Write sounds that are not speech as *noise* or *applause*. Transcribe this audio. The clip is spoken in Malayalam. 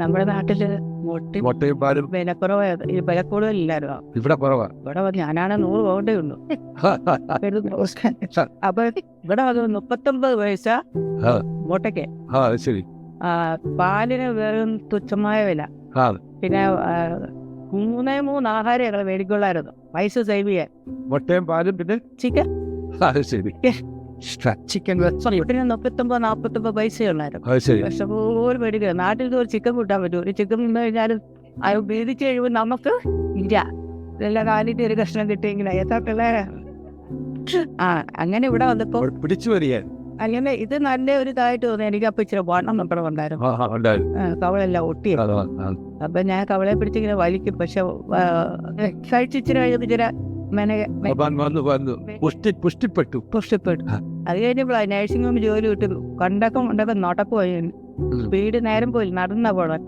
നമ്മുടെ നാട്ടിൽ മുട്ടയും വിലക്കുറവ് ഇവിടെ കുറവാ. ഇവിടെ വന്ന് ഞാനാണ് നൂറ് പോകണ്ടേ ഉള്ളൂ. *laughs* അപ്പൊ ഇവിടെ വന്ന് മുപ്പത്തൊമ്പത് പൈസ. മുട്ടയ്ക്ക്. ആ ശരി. ആ, പാലിന് വെറും തുച്ഛമായ വില. ആ പിന്നെ മൂന്നേ മൂന്ന് ആഹാരം ഞങ്ങൾ മേടിക്കൊള്ളായിരുന്നു പൈസ സേവ് ചെയ്യാൻ. മുട്ടയും പാലും പിന്നെ? ചിക്കൻ. അത് ശരി. ചിക്കൻ മുപ്പത്തൊമ്പത് നാൽപ്പത്തൊമ്പത് പൈസ ഉള്ളായിരുന്നു. പക്ഷെ പോലും മേടിക്കുക നാട്ടിൽ നിന്ന് ഒരു ചിക്കൻ കൂട്ടാൻ പറ്റും. ഒരു ചിക്കൻ നിന്ന് കഴിഞ്ഞാലും അത് ഉപയോഗിച്ച് കഴിയുമ്പോൾ നമുക്ക് ഇല്ല. ഇതെല്ലാം കാലിന്റെ ഒരു കഷ്ണം കിട്ടിയെങ്കിൽ എത്ര പിള്ളേരെ. ആ അങ്ങനെ ഇവിടെ വന്നപ്പോ പിടിച്ചു വരികയാണ് അങ്ങനെ ഇത് നല്ല ഒരു ഇതായിട്ട് തോന്നി. എനിക്ക് അപ്പൊ ഇച്ചിരി വണ്ണം നമ്മുടെ ഉണ്ടായിരുന്നു. കവളെല്ലാം ഒട്ടി. അപ്പം ഞാൻ കവളെ പിടിച്ചിങ്ങനെ വലിക്കും. പക്ഷെ കഴിച്ചിച്ചിരി ആ, വന്നു പുഷ്ടി പുഷ്ടിപ്പെട്ടു. പുഷ്ടപ്പെട്ടു. അത് കഴിഞ്ഞപ്പോഴാണ് നഴ്സിംഗ് ഹോം ജോലി കിട്ടുന്നു കണ്ടൊക്കെ ഉണ്ടക്കം നടക്കുവായിരുന്നു. സ്പീഡ് നേരം പോയി. നടന്ന പോണം.